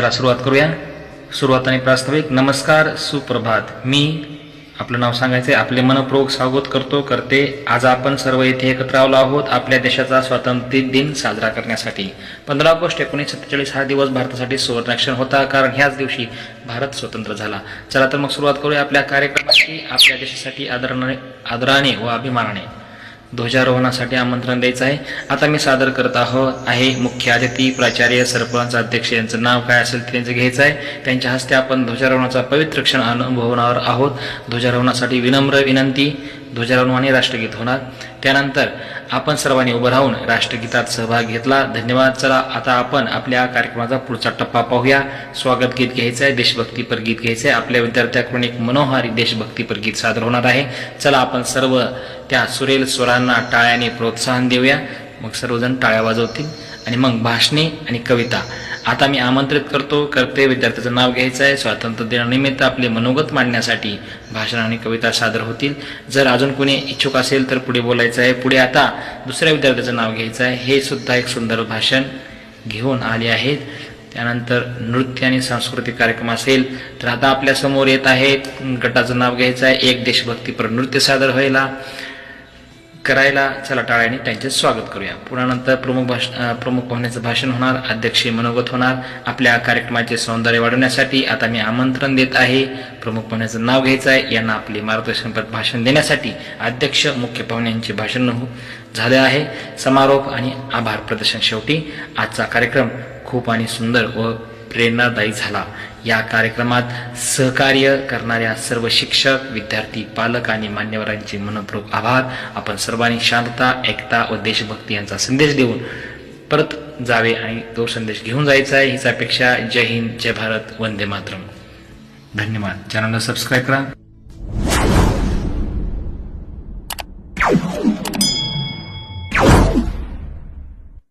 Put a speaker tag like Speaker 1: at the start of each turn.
Speaker 1: चला सुरुवात करूया. सुरुवात आणि प्रास्ताविक. नमस्कार सुप्रभात. मी आपलं नाव सांगायचे आपले मनपूर्वक स्वागत करतो करते. आज आपण सर्व येथे एकत्र आलो आहोत आपल्या देशाचा स्वातंत्र्य दिन साजरा करण्यासाठी. पंधरा ऑगस्ट एकोणीसशे सत्तेचाळीस हा दिवस भारतासाठी सुवर्णाक्षर होता कारण ह्याच दिवशी भारत स्वतंत्र झाला. चला तर मग सुरुवात करूया आपल्या कार्यक्रमाची आपल्या देशासाठी आदराने आदराने व अभिमानाने. ध्वजारोहणासाठी आमंत्रण द्यायचं आहे. आता मी सादर करत आहोत आहे मुख्य अतिथी प्राचार्य सरपंच अध्यक्ष यांचं नाव काय असेल ते त्यांचं घ्यायचं आहे. त्यांच्या हस्ते आपण ध्वजारोहणाचा पवित्र क्षण अनुभवणार आहोत. ध्वजारोहणासाठी विनम्र विनंती ध्वजारोहण आणि राष्ट्रगीत होणार. त्यानंतर आपण सर्वांनी उभं राहून राष्ट्रगीतात सहभाग घेतला. धन्यवाद. चला आता आपण आपल्या कार्यक्रमाचा पुढचा टप्पा पाहूया. स्वागत गीत घ्यायचं आहे. देशभक्तीपर गीत घ्यायचं आहे. आपल्या विद्यार्थ्याकडून एक मनोहारी देशभक्तीपर गीत सादर होणार आहे. चला आपण सर्व त्या सुरेल स्वरांना टाळ्याने प्रोत्साहन देऊया. मग सर्वजण टाळ्या वाजवतील. आणि मग भाषणे आणि कविता. आता मी आमंत्रित करतो करते विद्यार्थ्याचं नाव घ्यायचं आहे. स्वातंत्र्य दिनानिमित्त आपले मनोगत मांडण्यासाठी भाषण आणि कविता सादर होतील. जर अजून कोणी इच्छुक असेल तर पुढे बोलायचं आहे. पुढे आता दुसऱ्या विद्यार्थ्याचं नाव घ्यायचं आहे. हे सुद्धा एक सुंदर भाषण घेऊन आले आहेत. त्यानंतर नृत्य आणि सांस्कृतिक कार्यक्रम असेल तर आता आपल्यासमोर येत आहेत. गटाचं नाव घ्यायचं आहे. एक देशभक्तीपर नृत्य सादर व्हायला. करायला चला टाळ्याने त्यांचे स्वागत करूया. पुन्हा प्रमुख भाष प्रमुख पाहुण्याचं भाषण होणार अध्यक्ष मनोगत होणार. आपल्या कार्यक्रमाचे सौंदर्य वाढवण्यासाठी आता मी आमंत्रण देत आहे. प्रमुख पाहुण्याचं नाव घ्यायचं आहे. यांना आपले मार्गदर्शनपर भाषण देण्यासाठी अध्यक्ष मुख्य पाहुण्यांचे भाषण हो- झाले आहे. समारोप आणि आभार प्रदर्शन शेवटी. आजचा कार्यक्रम खूप आणि सुंदर व प्रेरणादायी झाला. या कार्यक्रमात सहकार्य करणाऱ्या सर्व शिक्षक विद्यार्थी पालक आणि मान्यवरांचे मनपूर्वक आभार. आपण सर्वांनी शांतता एकता व देशभक्ती यांचा संदेश देऊन परत जावे आणि तो संदेश घेऊन जायचा आहे. हीच अपेक्षा. जय हिंद जय भारत. वंदे मातरम. धन्यवाद. चॅनलला सबस्क्राईब करा.